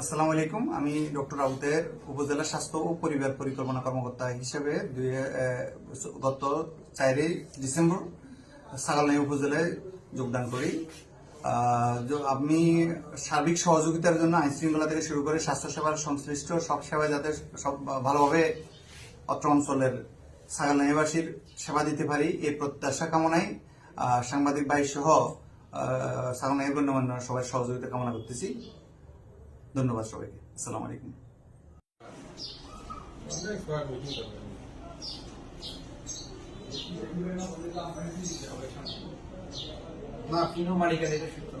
আসসালামু আলাইকুম। আমি ডক্টর আবুতের উপজেলা স্বাস্থ্য ও পরিবার পরিকল্পনা কর্মকর্তা হিসেবে গত চারই ডিসেম্বর সাগালনাই উপজেলায় যোগদান করি। আমি সার্বিক সহযোগিতার জন্য আইন শৃঙ্খলা থেকে শুরু করে স্বাস্থ্যসেবার সংশ্লিষ্ট সব সেবা যাতে সব ভালোভাবে অত্র অঞ্চলের সাগালনাইবাসীর সেবা দিতে পারি, এই প্রত্যাশা কামনায় সাংবাদিক ভাই সহ সাগালনাই গণ্যমান্য সবাই সহযোগিতা কামনা করতেছি। ধন্যবাদ সবাইকে। আসসালামু আলাইকুম। না মালিকের এটা সূত্র